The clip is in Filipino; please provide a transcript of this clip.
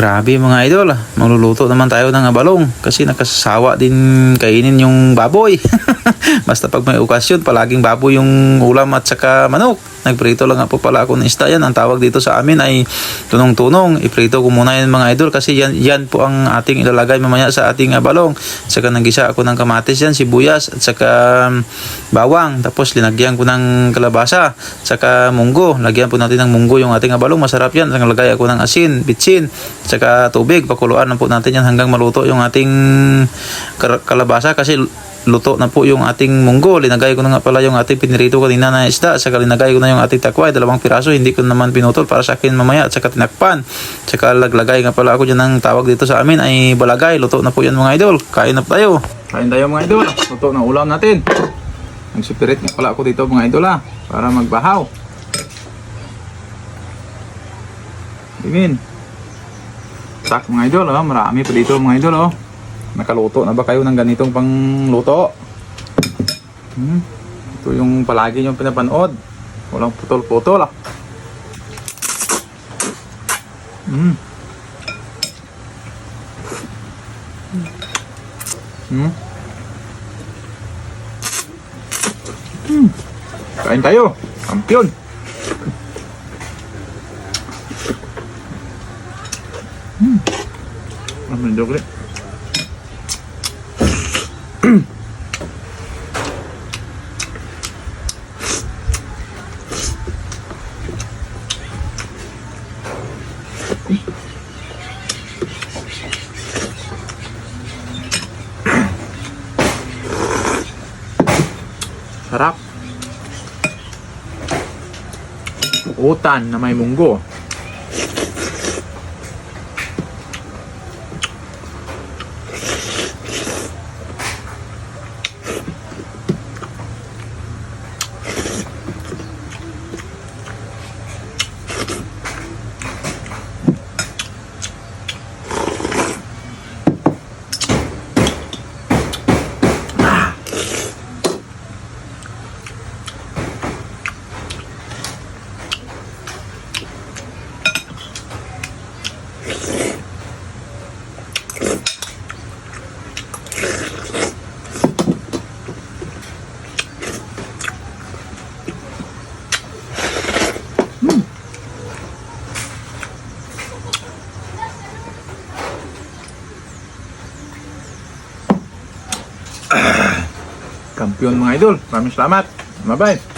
Grabe mga idol, magluluto naman tayo ng abalong kasi nakasasawa din kainin yung baboy. Basta pag may okasyon, palaging baboy yung ulam at saka manok. Nagprito lang nga po pala ako ng isda yan. Ang tawag dito sa amin ay tunong-tunong. Iprito ko muna yan mga idol kasi yan, yan po ang ating ilalagay mamaya sa ating abalong. Saka nanggisa ako ng kamatis yan, sibuyas at saka um, bawang. Tapos linagyan ko ng kalabasa, saka munggo. Lagyan po natin ng munggo yung ating abalong. Masarap yan. Naglagay ako ng asin, bitsin, saka tubig. Pakuluan na po natin yan hanggang maluto yung ating kalabasa kasi luto na po yung ating munggo. Linagay ko na nga pala yung ating pinirito kanina na isda. Saka linagay ko na yung ating takway. Dalawang piraso. Hindi ko naman pinutol para sa akin mamaya. At saka tinakpan. Saka laglagay nga pala ako dyan ng tawag dito sa amin ay balagay. Luto na po yan mga idol. Kain na tayo. Kain tayo mga idol. Luto na ulam natin. Nagsipirit nga pala ako dito mga idol ha. Para magbahaw. Tingin. Tak mga idol oh. Marami pa dito mga idol oh. Nakaluto na ba kayo ng ganitong pangluto? Hmm. Ito yung palagi yung pinapanood. Walang putol-putol ah. Hmm. Hmm. Hmm. Kain tayo. Kampiyon. Hmm. Ah, may dogle. Sarap. Utan na may munggo. Kampiyon mga idol. Maraming salamat. Bye-bye.